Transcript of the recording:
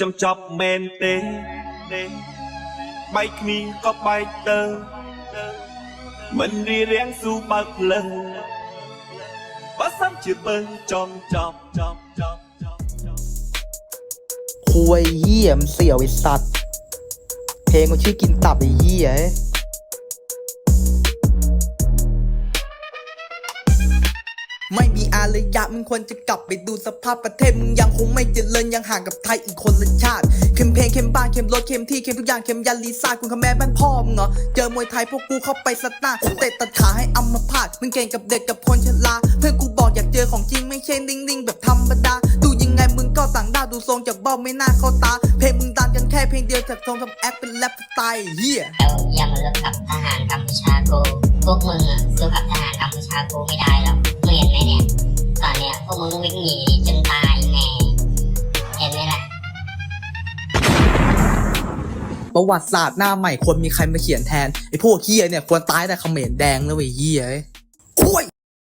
ចំចប់មែនទេទេបែកគ្នាក៏បែកទៅទៅមិនរៀបរៀងស៊ូបើកផ្លូវបើសិនជាពើចំចប់ចប់ចប់ចប់ចប់ คุยเหี้ยมนเสี่ยวไอสัตว์ เพลงกูชื่อกินตับไอ้เหี้ยเอ้ย ไม่มีอารยะมึงควรจะกลับไปดูสภาพประเทศมึงยังคงไม่เจริญยังห่างกับไทยอีกคนละชาติเข้มเพลงเข้มบ้านเข้มรถเข้มที่เข้มทุกอย่างเข้มยันลีซ่าคุณคแม่บ้านพ่อมึงเหรอเจอมวยไทยพวกกูเข้าไปสตาร์เตะตัดขาให้อัมพาตมึงเก่งกับเด็กกับคนชราเพื่อนกูบอกอยากเจอของจริงไม่ใช่นิ่งๆแบบธรรมดาดูยังไงมึงก็ต่างด้าวดูทรงจากบ้าไม่น่าเข้าตาเพลงมึงดังกันแค่เพลงเดียวจากทรงทำแอคเป็นแรปสไตล์เฮียแล้วอย่ามาเลือกกับทหารกัมพูชากูพวกมึงอะสู้กับทหารกัมพูชากูไม่ได้หรอก เห็นไหมเนี่ยตอนเนี้ยพวกมึงวิ่งหนีจนตายแน่เห็นไหมล่ะ ประวัติศาสตร์หน้าใหม่ควรมีใครมาเขียนแทน ไอ้พวกเฮียเนี่ยควรตายแต่เขมรแดงแล้วไอ้เฮียเอ้ยโอ้ย